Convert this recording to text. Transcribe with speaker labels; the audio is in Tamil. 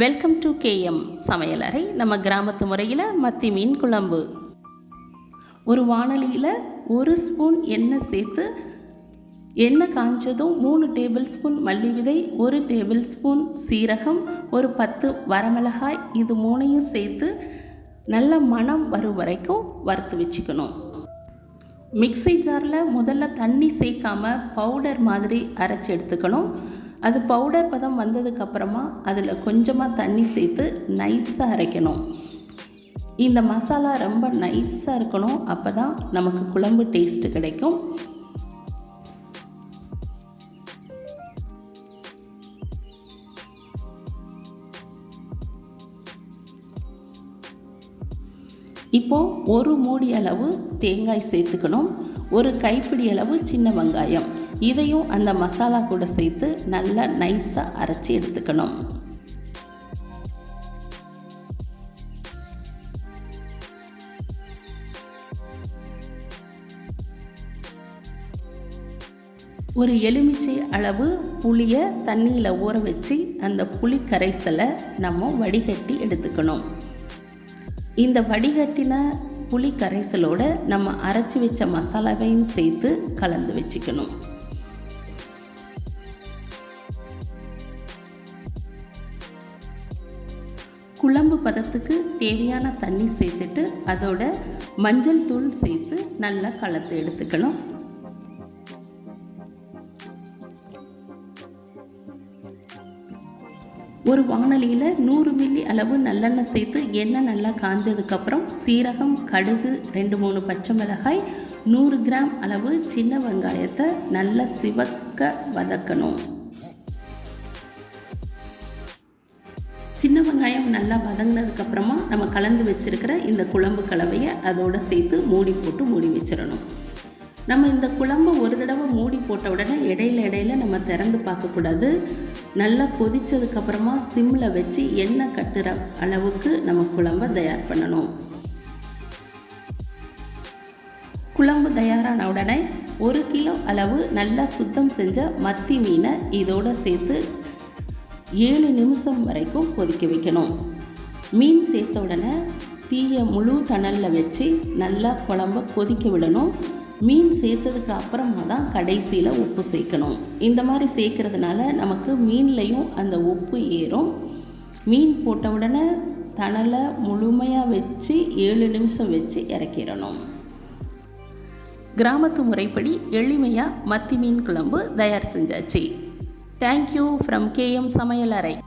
Speaker 1: வெல்கம் டு கேஎம் சமையலறை. நம்ம கிராமத்து முறையில் மத்தி மீன் குழம்பு. ஒரு வானலியில் ஒரு ஸ்பூன் எண்ணெய் சேர்த்து எண்ணெய் காஞ்சதும் மூணு டேபிள் ஸ்பூன் மல்லி விதை ஒரு டேபிள் ஸ்பூன் சீரகம் ஒரு பத்து வரமிளகாய் இது மூணையும் சேர்த்து நல்ல மணம் வரும் வரைக்கும் வறுத்து வச்சுக்கணும். மிக்ஸி ஜாரில் முதல்ல தண்ணி சேர்க்காம பவுடர் மாதிரி அரைச்சி எடுத்துக்கணும். அது பவுடர் பதம் வந்ததுக்கப்புறமா அதில் கொஞ்சமாக தண்ணி சேர்த்து நைஸாக அரைக்கணும். இந்த மசாலா ரொம்ப நைஸாக இருக்கணும். அப்போ தான் நமக்கு குழம்பு டேஸ்ட்டு கிடைக்கும். இப்போ ஒரு மூடி அளவு தேங்காய் சேர்த்துக்கணும். ஒரு கைப்பிடி அளவு சின்ன வெங்காயம். இதையும் அந்த மசாலா கூட சேர்த்து நல்லா நைஸாக அரைச்சி எடுத்துக்கணும். ஒரு எலுமிச்சை அளவு புளியை தண்ணியில் ஊற வச்சு அந்த புளி கரைசலை நம்ம வடிகட்டி எடுத்துக்கணும். இந்த வடிகட்டின புளி கரைசலோட நம்ம அரைச்சி வச்ச மசாலாவையும் சேர்த்து கலந்து வச்சுக்கணும். குழம்பு பதத்துக்கு தேவையான தண்ணி சேர்த்துட்டு அதோட மஞ்சள் தூள் சேர்த்து நல்லா கலந்து எடுத்துக்கணும். ஒரு வானலியில் நூறு மில்லி அளவு நல்லெண்ணெய் சேர்த்து எண்ணெய் நல்லா காஞ்சதுக்கப்புறம் சீரகம் கடுகு ரெண்டு மூணு பச்சை மிளகாய் நூறு கிராம் அளவு சின்ன வெங்காயத்தை நல்லா சிவக்க வதக்கணும். சின்ன வெங்காயம் நல்லா வதங்கினதுக்கப்புறமா நம்ம கலந்து வச்சுருக்கிற இந்த குழம்பு கலவையை அதோடு சேர்த்து மூடி போட்டு மூடி வச்சிடணும். நம்ம இந்த குழம்பு ஒரு தடவை மூடி போட்ட உடனே இடையில இடையில நம்ம திறந்து பார்க்கக்கூடாது. நல்லா கொதித்ததுக்கப்புறமா சிம்மில் வச்சு எண்ணெய் கட்டுற அளவுக்கு நம்ம குழம்பை தயார் பண்ணணும். குழம்பு தயாரான உடனே ஒரு கிலோ அளவு நல்லா சுத்தம் செஞ்ச மத்தி மீனை இதோடு சேர்த்து ஏழு நிமிஷம் வரைக்கும் கொதிக்க வைக்கணும். மீன் சேர்த்த உடனே தீயை முழு தணலில் வச்சு நல்லா குழம்ப கொதிக்க விடணும். மீன் சேர்த்ததுக்கு அப்புறமா தான் கடைசியில் உப்பு சேர்க்கணும். இந்த மாதிரி சேர்க்கறதுனால நமக்கு மீன்லேயும் அந்த உப்பு ஏறும். மீன் போட்ட உடனே தணலை முழுமையாக வச்சு ஏழு நிமிஷம் வச்சு இறக்கிடணும். கிராமத்து முறைப்படி எளிமையாக மத்தி மீன் குழம்பு தயார் செஞ்சாச்சு. தேங்க்யூ ஃப்ரம் கேஎம் சமையலறை.